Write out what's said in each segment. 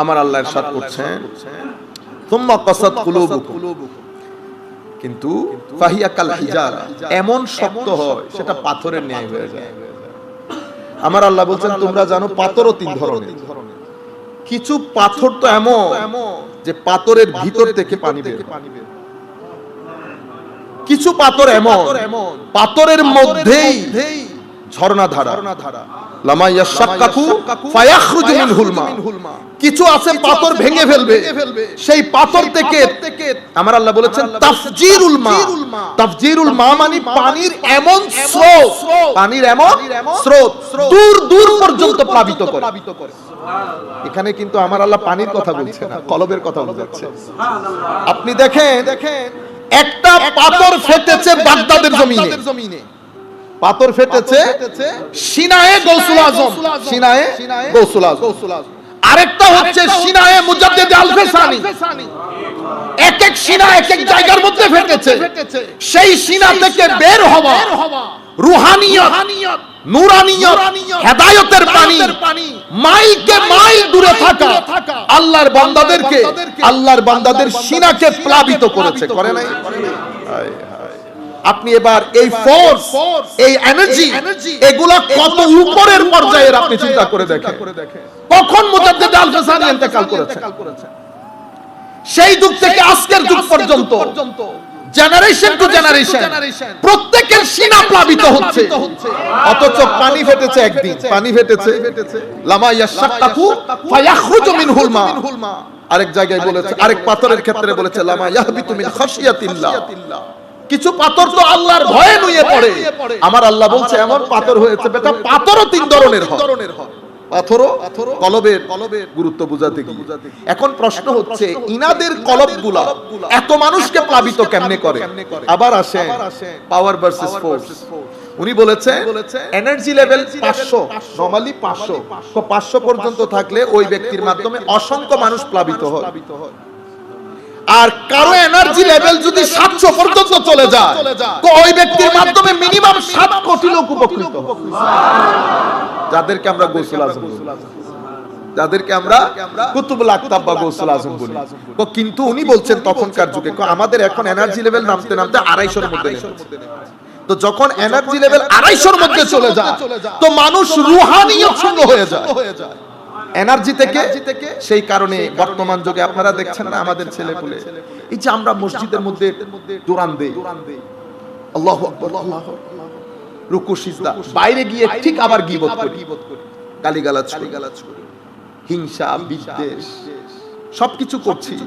আমার আল্লাহ এরশাদ করছেন। তুম্মা কাসাত কুলুবুকুম কিন্তু ফাহিয়া কাল হিজারা এমন শক্ত হয় সেটা পাথরের ন্যায় হয়ে যায়। আমার আল্লাহ বলছেন তোমরা জানো পাথরও তিন ধরনের। কিছু পাথর তো এমন যে পাথরের ভিতর থেকে পানি বের কিছু পাথর এমন পাথরের মধ্যেই কিছু আছে পাথর ভেঙে ফেলবে। সেই পাথর থেকে আমার আল্লাহ বলেছেন তাফজিরুল মা। তাফজিরুল মা। মানে পানির এমন স্রোত। পানির এমন স্রোত। দূর দূর পর্যন্ত প্লাবিত করে। এখানে কিন্তু আমার আল্লাহ পানির কথা বলছে না কলবের কথা বোঝাচ্ছে আপনি দেখেন দেখেন একটা পাথর ফেটেছে বাগদাদের জমিনে। পাথর ফেটেছে সিনায়ে গৌসুল আজম। সিনায়ে গৌসুল আজম। আরেকটা হচ্ছে সিনায়ে মুজাদ্দিদ আল-ফেসানি। এক এক সিনা এক এক জায়গার মধ্যে ফেটেছে। সেই সিনা থেকে বের হওয়া রুহানিয়ত নুরানিয়ত হেদায়েতের পানি মাইলকে মাইল দূরে থাকা আল্লাহর বান্দাদেরকে আল্লাহর বান্দাদের সিনাকে প্লাবিত করেছে করে নাই? হায় হায়। আপনি এবার এই ফোর্স এই এনার্জি এগুলা কত উপরের পর্যায়ের আপনি চিন্তা করে দেখেন। কখন মুজাদ্দিদ আল ফেসানি ইন্তেকাল করেছে? সেই যুগ থেকে আজকের যুগ পর্যন্ত জেনারেশন টু জেনারেশন প্রত্যেকের সিনা প্লাবিত হচ্ছে। অথচ পানি ফেটেছে একদিন। পানি ফেটেছে। লামা ইয়াশাক্কাকু ফায়াখরুজু মিনহুল মা। আরেক জায়গায় বলেছে আরেক পাথরের ক্ষেত্রে বলেছে লামা ইয়াহবিতু মিন খাশিয়াতিল্লাহ। কিছু পাথর তো আল্লাহর ভয়ে নুয়ে পড়ে। আমার আল্লাহ বলছে এমন পাথর হয়েছে বেটা পাথরও তিন ধরনের হয়। পাথরও কলবের কলবের গুরুত্ব বুঝাতে গিয়ে। এখন প্রশ্ন হচ্ছে ইনাদের কলবগুলা এত মানুষকে প্লাবিত কেমনে করে? আবার আসে পাওয়ার ভার্সেস ফোর্স উনি বলেছেন এনার্জি লেভেল পাঁচশো নর্মালি পাঁচশো। তো পাঁচশো পর্যন্ত থাকলে ওই ব্যক্তির মাধ্যমে অসংখ্য মানুষ প্লাবিত হয়। আর কারও এনার্জি লেভেল যদি সাতশো পর্যন্ত চলে যায় তো ওই ব্যক্তির মাধ্যমে মিনিমাম সাত কোটি লোক উপকৃত যাদেরকে আমরা গোসল আজম যাদেরকে আমরা কুতুবুল আক্তাব বা গোসল আজম বলি। তো কিন্তু উনি বলছেন তখনকার যুগে আমাদের এখন এনার্জি লেভেল নামতে নামতে আড়াইশোর মধ্যে তো যখন এনার্জি লেভেল আড়াইশোর মধ্যে চলে যায় তো মানুষ রুহানিয়ত শূন্য হয়ে যায়। এনার্জি থেকে সেই কারণে বর্তমান যুগে আপনারা দেখছেন না আমাদের ছেলে পুলে। এই যে আমরা মসজিদের মধ্যে দৌড়ান দেই। আল্লাহু আকবার। আল্লাহু আকবার। রুকু সিজদা। বাইরে গিয়ে ঠিক আবার গিবত করি। গালিগালাজ করি। হিংসা বিদ্বেষ সবকিছু করছি।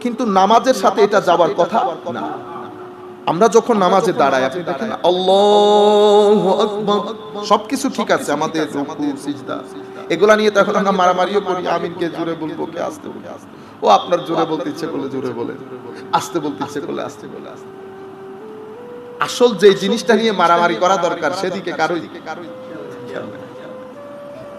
কিন্তু নামাজের সাথে এটা যাবার কথা না। আমরা যখন নামাজে দাঁড়াই আপনি দেখেন আল্লাহু আকবার। সবকিছু ঠিক আছে আমাদের রুকু সিজদা। এগুলা নিয়ে তখন আমরা মারামারিও করি। আমিনকে জোরে বলব কে আস্তে বলে আস্তে ও আপনার জোরে বলতে ইচ্ছে করলে জোরে বলে। আস্তে বলতে ইচ্ছে করলে আস্তে বলে আস্তে আসল যে জিনিসটা নিয়ে মারামারি করা দরকার সেদিকে কারোই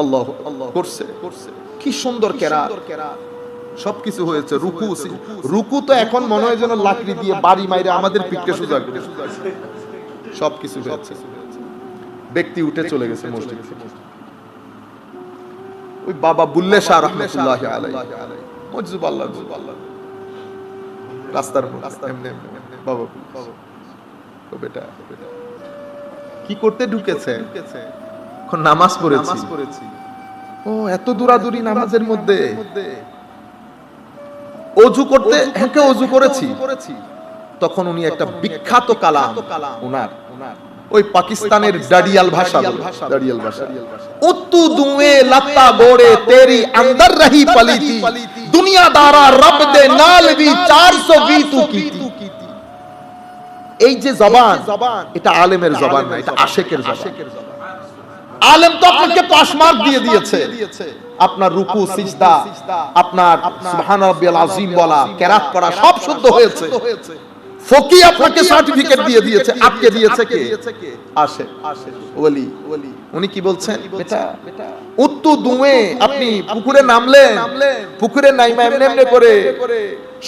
আল্লাহ করছে কি সুন্দর কেরা সবকিছু হয়েছে রুকু রুকু। তো এখন মনে হয় যেন লাকড়ি দিয়ে বাড়ি মাইরে আমাদের পিঠকে সোজা করে। সবকিছু হয়েছে। ব্যক্তি উঠে চলে গেছে মসজিদ থেকে। ওই বাবা বুল্লে শাহ রহমতুল্লাহ আলাই মজুব আল্লাহ। রাস্তার এমনি বাবা। ও বেটা কি করতে ঢুকেছে? এখন নামাজ পড়েছি। ও এত দূরাদূরি নামাজের মধ্যে। অজু করতে হ্যাঁ অজু করেছি। তখন উনি একটা বিখ্যাত কালাম উনার ওই পাকিস্তানের ডাডিয়াল ভাষা বলে, ডাডিয়াল ভাষা উত্তু দুয়ে লত্তা গোড়ে তেরি अंदर रही पलीती दुनियादारा रब दे नाल भी 420 तू कीती এই যে জবান এটা আলেমের জবান না এটা আশেকের জবান আলেম তো আপনাকে পাশ মার্ক দিয়ে দিয়েছে আপনার রুকু সিজদা আপনার সুবহান রাব্বিয়াল আযীম বলা কেরাত করা সব শুদ্ধ হয়েছে ফকি আপনাকে সার্টিফিকেট দিয়ে দিয়েছে। আপকে দিয়েছে কে? আসে। ওলি। উনি কি বলছেন? বেটা উত্তু দুয়ে আপনি পুকুরে নামলেন। পুকুরে নাইমা এমনি এমনি করে।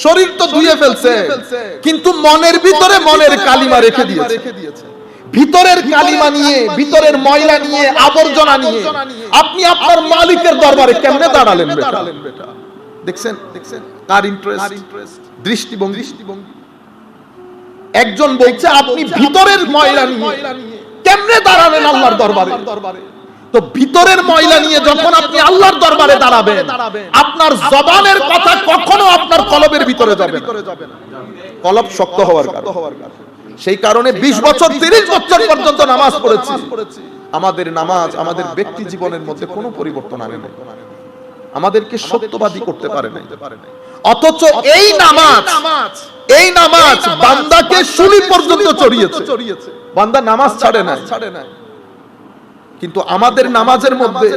শরীর তো ধুয়ে ফেলছে। কিন্তু মনের ভিতরে মনের কালিমা রেখে দিয়েছে। ভিতরের কালিমা নিয়ে ভিতরের ময়লা নিয়ে আবর্জনা নিয়ে। আপনি আপনার মালিকের দরবারে কেমনে দাঁড়ালেন বেটা? দেখছেন? দেখছেন? কার ইন্টারেস্ট দৃষ্টিভঙ্গি? দৃষ্টিভঙ্গি। একজন বলছে, আপনি ভিতরের ময়লা নিয়ে কেমনে দাঁড়াবেন আল্লাহর দরবারে? তো ভিতরের ময়লা নিয়ে যখন আপনি আল্লাহর দরবারে দাঁড়াবেন, আপনার জবানের কথা কখনো আপনার কলবের ভিতরে যাবে কলব শক্ত হওয়ার কারণে। সেই কারণে 20 বছর 30 বছর পর্যন্ত নামাজ পড়েছি। আমাদের নামাজ, আমাদের ব্যক্তি জীবনের মধ্যে কোনো পরিবর্তন আনে নাই। আমাদেরকে সত্যবাদী করতে পারে নাই। অথচ এই নামাজ এই নামাজ বান্দাকে শুলি পর্যন্ত চড়িয়েছে। বান্দা নামাজ ছাড়ে না ছাড়ে না কিন্তু আমাদের নামাজের মধ্যে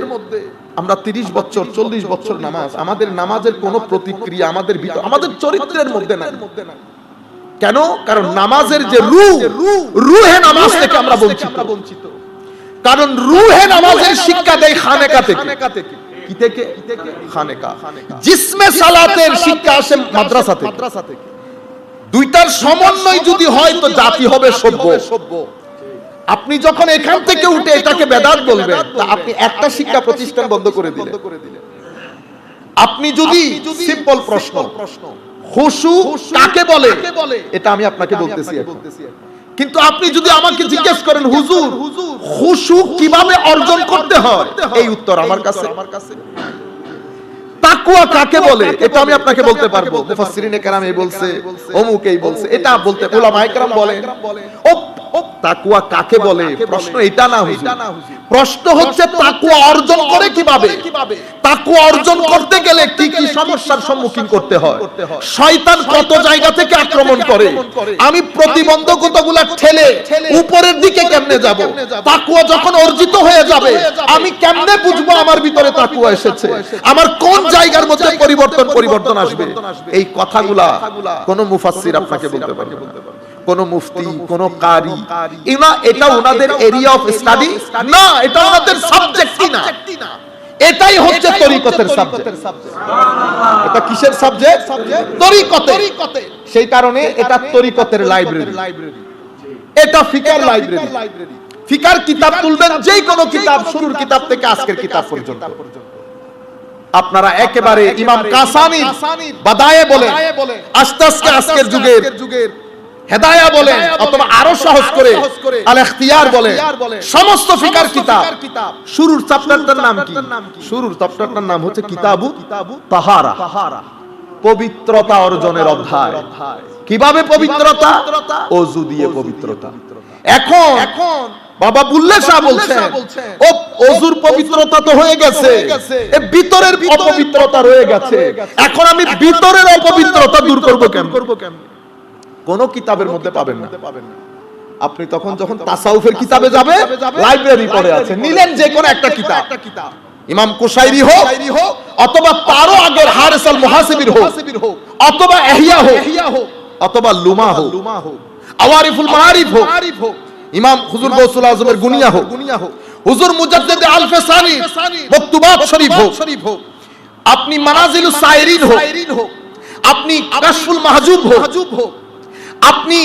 আমরা তিরিশ বছর চল্লিশ বছর নামাজ আমাদের নামাজের কোনো প্রতিক্রিয়া আমাদের ভিতর আমাদের চরিত্রের মধ্যে নাই। কেন? কারণ নামাজের যে রু রুহে নামাজ থেকে আমরা বঞ্চিত। কারণ রুহে নামাজের শিক্ষা দেয় খানেকা থেকে। কি থেকে? খানেকা। জিসমে সালাতের শিক্ষা আসে মাদ্রাসা থেকে। দুইটার সমন্বয় যদি হয় তো জাতি হবে সভ্য। আপনি যখন এখান থেকে উঠে এটাকে বেদাত বলবেন আপনি একটা শিক্ষা প্রতিষ্ঠান বন্ধ করে দিলেন। আপনি যদি সিম্পল প্রশ্ন খুশু কাকে বলে? এটা আমি আপনাকে বলতেছি এখন। কিন্তু আপনি যদি আমাকে জিজ্ঞেস করেন হুজুর খুশু কীভাবে অর্জন করতে হয়? এই উত্তর আমার কাছে। আমার কাছে। তাকুয়া কাকে বলে? এটা আমি আপনাকে বলতে পারব। মুফাসসিরিনে কেরাম এই বলছে অমুক এই বলছে এটা বলতে ওলামায়ে কেরাম ও, তাকুয়া কাকে বলে? প্রশ্ন এটা না প্রশ্ন হচ্ছে তাকুয়া অর্জন করে কীভাবে? তাকুয়া অর্জন করতে গেলে কি কি সমস্যার সম্মুখীন করতে হয়? শয়তান কত জায়গা থেকে আক্রমণ করে? আমি প্রতিবন্ধকতাগুলা ঠেলে উপরের দিকে কেমনে যাব? তাকুয়া যখন অর্জিত হয়ে যাবে আমি কেমনে বুঝব আমার ভিতরে তাকুয়া এসেছে? আমার কোন জায়গার মধ্যে পরিবর্তন পরিবর্তন আসবে? এই কথাগুলা কোন মুফাসসির আপনাকে বলতে পারবে। কোন মুফতি কোন কারি ইনা এটা ওনাদের এরিয়া অফ স্টাডি না এটা ওনাদের সাবজেক্টই না। এটাই হচ্ছে তরিকতের সাবজেক্ট এটা কিসের সাবজেক্ট তরিকতে সেই কারণে এটা তরিকতের লাইব্রেরি এটা ফিকার লাইব্রেরি ফিকার কিতাব তুলবেন যেই কোনো কিতাব শুরুর কিতাব থেকে আজকের কিতাব পর্যন্ত। আপনারা একেবারে ইমাম কাসানি বাদায়ে বলে আস্তে আস্তে আজকের যুগের হেদায়া বলে অথবা আরও সহজ করে আল ইখতিয়ার বলে সমস্ত ফিকার কিতাব। শুরুর চ্যাপ্টারটার নাম কি? শুরুর চ্যাপ্টারটার নাম হচ্ছে কিতাবু তাহারা। পবিত্রতা অর্জনের অধ্যায়। কীভাবে পবিত্রতা? অজু দিয়ে পবিত্রতা। এখন এখন বাবা বুল্লে শাহ বলছেন ও অজুর পবিত্রতা তো হয়ে গেছে। এ ভিতরের অপবিত্রতা রয়ে গেছে। এখন আমি ভিতরের অপবিত্রতা দূর করব কেন করব কেমন? কোন কিতাবের মধ্যে পাবেন না। আপনি তখন যখন তাসাউফের কিতাবে যাবে লাইব্রেরি পড়ে আছে। নিলেন যে কোনো একটা কিতাব। ইমাম কুশাইরি হোক অথবা তারও আগের হারিস আল মুহাসিবির হোক অথবা এহিয়া হোক অথবা লুমা হোক আওয়ারিফুল মারিফ হোক ইমাম হুজুর গৌসুল আজমের গুনিয়া হোক হুজুর মুজাদ্দিদ আলফে সানি মকতুবাত শরীফ হোক আপনি মানাজিলুস সাইরিন হোক আপনি কাশফুল মাহজুব হোক আপনি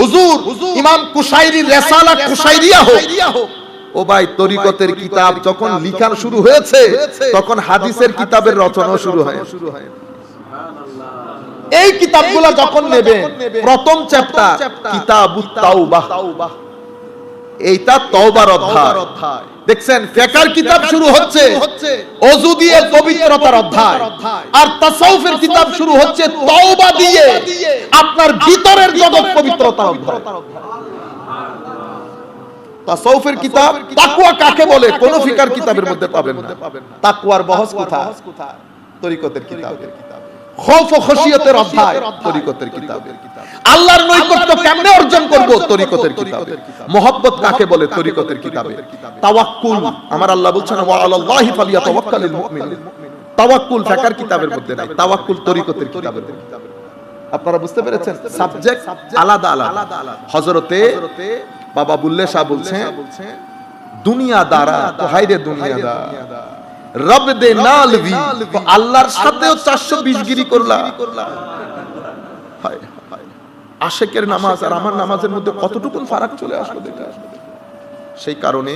হুজুর ইমাম কুশাইরির রেসালা কুশাইরিয়া হোক। ও ভাই তরিকতের কিতাব যখন লিখা শুরু হয়েছে তখন হাদিসের কিতাবের রচনা শুরু হয়। শুরু হয়। এই কিতাবগুলো যখন নেবে প্রথম চ্যাপ্টার কিতাবুত তাওবাহ এইটা তওবার অধ্যায়। দেখছেন ফেকার কিতাব শুরু হচ্ছে। অজু দিয়ে পবিত্রতার অধ্যায়। আর তাসাউফের কিতাব শুরু হচ্ছে তওবা দিয়ে। আপনার ভিতরের জগৎ পবিত্রতার অধ্যায়। তাসাউফের কিতাব তাকওয়া কাকে বলে? কোন ফিকার কিতাবের মধ্যে পাবেন না। তাকওয়ার বহস কোথায়? তরিকতের কিতাবে। খৌফ ও অধ্যায় তরিকতের কিতাবে। আল্লাহর নৈকট্য কেমনে অর্জন করব? তরিকতের কিতাবে। মোহাব্বত কাকে বলে তরিকতের কিতাবে? তাওয়াক্কুল। আমার আল্লাহ বলছেন ওয়া আলাল্লাহি ফালিয়াতাওয়াক্কালুল মুমিনুন। তাওয়াক্কুল ফিকার কিতাবের মধ্যে নাই তাওয়াক্কুল তরিকতের কিতাবের আপনারা বুঝতে পেরেছেন? সাবজেক্ট আলাদা আলাদা। হযরতে বাবা বুল্লে শাহ বলছেন দুনিয়া দ্বারা তো হাইরে দুনিয়া দ্বারা রব দে নালভি তো আল্লাহর সাথেও 420 গিরি করলা। আশেকের নামাজ আর আমার নামাজের মধ্যে কতটুকু ফারাক চলে আসলো দেখা সেই কারণে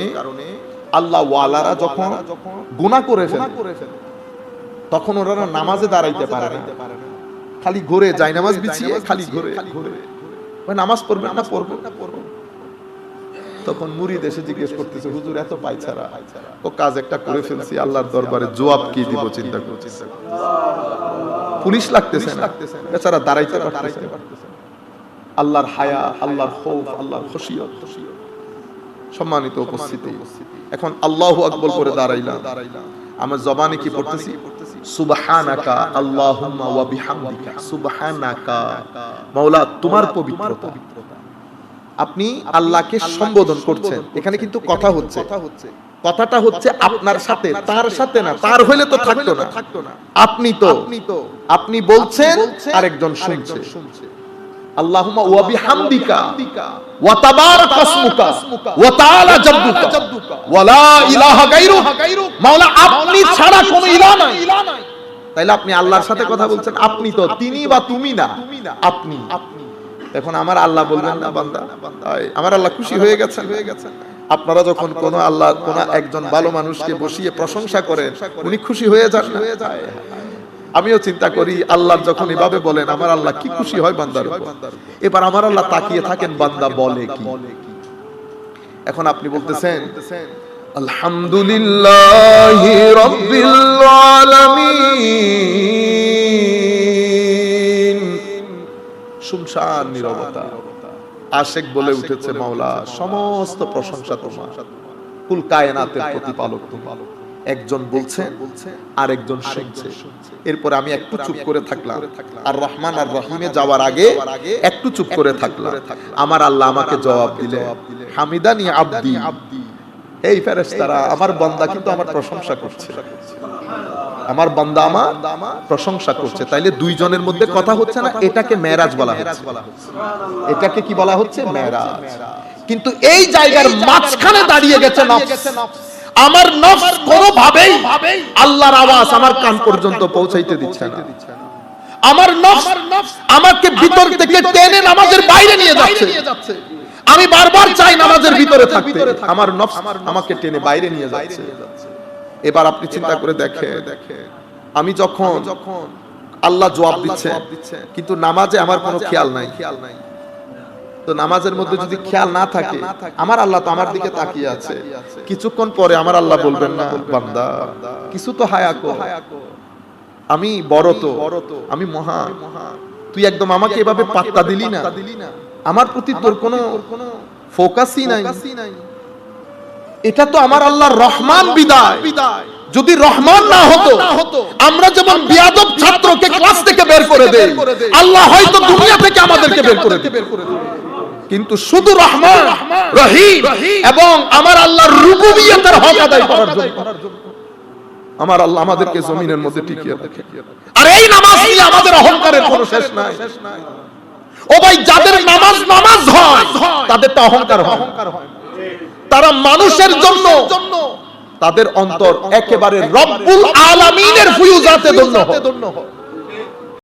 আল্লাহ ওয়ালারা যখন গুনাহ করে ফেলে তখন ওরা নামাজে দাঁড়াইতে পারে না। খালি ঘুরে যায় নামাজ বিছিয়ে খালি ঘুরে। ঘুরে। নামাজ পড়বে না পড়বে। না পড়বে। তখন মুরিদ এসে জিজ্ঞেস করতেছে, হুজুর, এত পাইছারা ও কাজ একটা করে ফেলছি, আল্লাহর দরবারে জবাব কি দিব চিন্তা করছি পুলিশ লাগতেছে না। বেচারা দাঁড়াইতে পারতেছে আল্লাহর হায়া, আল্লাহর খৌফ, আল্লাহর খুশিয়ত সম্মানিত উপস্থিতি। এখন আল্লাহু আকবার করে দাঁড়াইলাম। আমার জবানে কি পড়তেছি? সুবহানাকা আল্লাহুম্মা ওয়া বিহামদিকা। সুবহানাকা। মাওলা, তোমার পবিত্রতা। আপনি আল্লাহকে সম্বোধন করছেন। এখানে কিন্তু কথা হচ্ছে। কথাটা হচ্ছে আপনার সাথে তার সাথে না তার হইলে তো থাকতো না। আপনি তো আপনি বলছেন আরেকজন শুনছে। আল্লাহুম্মা ওয়া বিহামদিকা ওয়া তাবারাক ইসমুকা ওয়া তাআলা জাদ্দুকা ওয়া লা ইলাহা গায়রুক মাওলা আপনি ছাড়া কোনো ইলাহ নাই। তাইলে আপনি আল্লাহর সাথে কথা বলছেন আপনি তো তিনি বা তুমি না আপনি। এখন আমার আল্লাহ বলবেন না, বান্দা। আমার আল্লাহ খুশি হয়ে গেছেন। হয়ে গেছেন আপনারা যখন কোন আল্লাহ, কোন একজন ভালো মানুষকে বসিয়ে প্রশংসা করেন, উনি খুশি হয়ে যান না? আমিও চিন্তা করি, আল্লাহ যখন এভাবে বলেন, আমার আল্লাহ কি খুশি হয় বান্দার। এবার আমার আল্লাহ তাকিয়ে থাকেন, বান্দা বলে কি? এখন আপনি বলতেছেন, আলহামদুলিল্লাহ রব্বিল আলামিন। শুনশান নীরবতা। আশেক বলে উঠেছে মাওলা সমস্ত প্রশংসা তোমার। কুল কায়নাতের প্রতিপালক তুমি। একজন বলছেন আরেকজন শুনছে। এরপর আমি একটু চুপ করে থাকলাম। আর রহমান আর রহিমে যাওয়ার আগে একটু চুপ করে থাকলাম। আমার আল্লাহ আমাকে জবাব দিলে হামিদানি আব্দি। এই ফেরেশতারা আমার বান্দা কিন্তু আমার প্রশংসা করছে। আমার বান্দা আমার প্রশংসা করছে। তাইলে দুইজনের মধ্যে কথা হচ্ছে না, এটাকে মেরাজ বলা হচ্ছে। এটাকে কি বলা হচ্ছে? মেরাজ কিন্তু এই জায়গার মাঝখানে দাঁড়িয়ে গেছে নফস। আমার নফস কোনোভাবেই আল্লাহর আওয়াজ আমার কান পর্যন্ত পৌঁছাইতে দিচ্ছে না। আমার নফস আমাকে ভিতর থেকে টেনে নামাজের বাইরে নিয়ে যাচ্ছে। আমি বারবার চাই নামাজের ভিতরে থাকতে। আমার নফস আমাকে টেনে বাইরে নিয়ে যাচ্ছে। এবার আপনি চিন্তা করে দেখে আমি যখন যখন আল্লাহ জবাব দিচ্ছে কিন্তু নামাজে আমার কোনো খেয়াল নাই। খেয়াল নাই। তো নামাজের মধ্যে যদি খেয়াল না থাকে আমার আল্লাহ তো আমার দিকে তাকিয়ে আছে। কিছুক্ষণ পরে আমার আল্লাহ বলবেন না বান্দা কিছু তো হায়া কো আমি বড় তো আমি মহা তুই একদম আমাকে এভাবে পাত্তা দিলি না। আমার প্রতি তোর কোনো ফোকাসই নাই। এটা তো আমার আল্লাহর রহমান বিদায়। যদি রহমান না হতো আমরা যেমন বিয়াদব ছাত্রকে ক্লাস থেকে বের করে দেই আল্লাহ হয়তো দুনিয়া থেকে আমাদেরকে বের করে দেবে কিন্তু শুধু রহমান রহিম এবং আমার আল্লাহর রুবুবিয়তের হক আদায় করার জন্য। আমার আল্লাহ আমাদেরকে জমিনের মধ্যে টিকিয়ে রাখে। আর এই নামাজ নিয়ে আমাদের অহংকারের কোনো শেষ নাই। ও ভাই যাদের নামাজ নামাজ হয় তাদের তো অহংকার হয়। তারা মানুষের জন্য তাদের অন্তর একেবারে রব্বুল আলামিনের ফুয়ুজাতে ধন্য হয়।